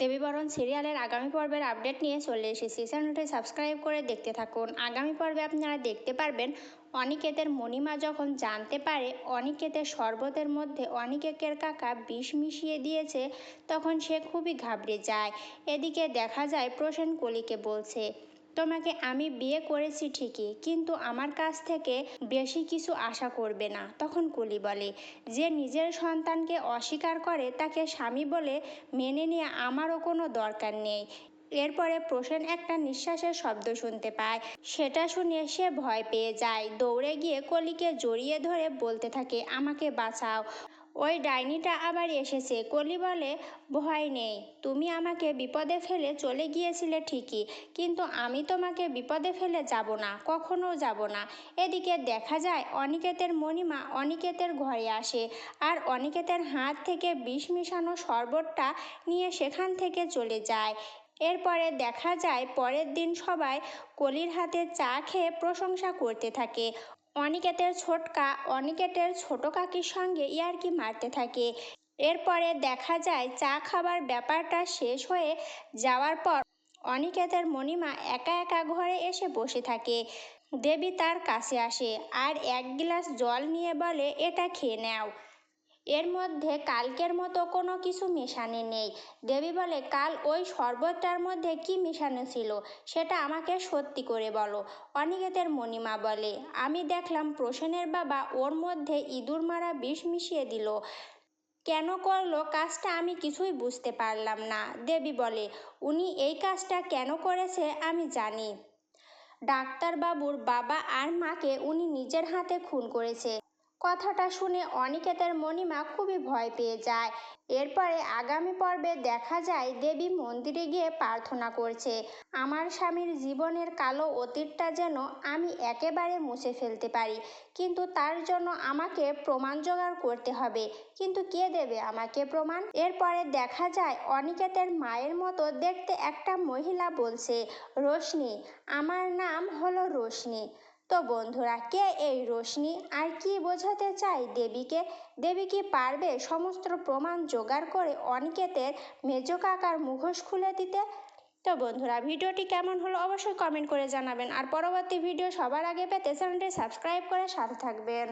দেবীবরণ সিরিয়ালের আগামী পর্বের আপডেট নিয়ে চলে এসেছি। চ্যানেলটি সাবস্ক্রাইব করে দেখতে থাকুন। আগামী পর্বে আপনারা দেখতে পারবেন অনিকেতের মণিমা যখন জানতে পারে, অনিকেতের শরবতের মধ্যে অনিকেকের কাকা বিষ মিশিয়ে দিয়েছে, তখন সে খুবই ঘাবড়ে যায়। এদিকে দেখা যায় প্রসেন কলিকে বলছে তোমাকে আমি বিয়ে করেছি ঠিকই, কিন্তু আমার কাছ থেকে বেশি কিছু আশা করবে না, তখন কলি বলে। যে নিজের সন্তানকে অস্বীকার করে তাকে স্বামী বলে মেনে নিয়ে আমারও কোনো দরকার নেই। এরপরে প্রসেন একটা নিঃশ্বাসের শব্দ শুনতে পায়। সেটা শুনে সে ভয় পেয়ে যায়। দৌড়ে গিয়ে কলিকে জড়িয়ে ধরে বলতে থাকে, আমাকে বাঁচাও। ওই ডাইনিটা আবার এসেছে। কলি বলে, ভয় নেই, তুমি আমাকে বিপদে ফেলে চলে গিয়েছিলে ঠিকই, কিন্তু আমি তোমাকে বিপদে ফেলে যাব না, কখনো যাব না। এদিকে দেখা যায়, অনিকেতের মণিমা অনিকেতের ঘরে আসে আর অনিকেতের হাত থেকে বিষ মিশানো শরবতটা নিয়ে সেখান থেকে চলে যায়। এরপরে দেখা যায়, পরের দিন সবাই কলির হাতে চা খেয়ে প্রশংসা করতে থাকে। অনিকেতের ছোটকা অনিকেতের ছোট কাকির সঙ্গে ইয়ার্কি মারতে থাকে। এরপরে দেখা যায়, চা খাবার ব্যাপারটা শেষ হয়ে যাওয়ার পর অনিকেতের মণিমা একা একা ঘরে এসে বসে থাকে। দেবী তার কাছে আসে, আর এক গ্লাস জল নিয়ে বলে, এটা খেয়ে নাও। এর মধ্যে কালকের মতো কোনো কিছু মেশানো নেই। দেবী বলে, কাল ওই শরবতটার মধ্যে কি মেশানো ছিল সেটা আমাকে সত্যি করে বলো। অনিকেতের মণিমা বলে, আমি দেখলাম প্রসেনের বাবা ওর মধ্যে ইঁদুর মারা বিষ মিশিয়ে দিল। কেন করল কাজটা আমি কিছুই বুঝতে পারলাম না। দেবী বলে, উনি এই কাজটা কেন করেছে আমি জানি। ডাক্তারবাবুর বাবা আর মাকে উনি নিজের হাতে খুন করেছে। কথাটা শুনে অনিকেতের মণিমা খুবই ভয় পেয়ে যায়। এরপরে আগামী পর্বে দেখা যায় দেবী মন্দিরে গিয়ে প্রার্থনা করছে। আমার স্বামীর জীবনের কালো অতীতটা যেন আমি একেবারে মুছে ফেলতে পারি। কিন্তু তার জন্য আমাকে প্রমাণ জোগাড় করতে হবে। কিন্তু কে দেবে আমাকে প্রমাণ? এরপরে দেখা যায় অনিকেতের মায়ের মতো দেখতে একটা মহিলা বলছে, রোশনি, আমার নাম হলো রোশনি। তো বন্ধুরা, কে এই রোশনি? আর কি বোঝাতে চাই দেবীকে? দেবী কি পারবে সমস্ত প্রমাণ জোগাড় করে অনিকেতের মেজ কাকার মুখোশ খুলে দিতে? তো বন্ধুরা, ভিডিওটি কেমন হলো অবশ্যই কমেন্ট করে জানাবেন। আর পরবর্তী ভিডিও সবার আগে পেতে চ্যানেলটি সাবস্ক্রাইব করে সাথে থাকবেন।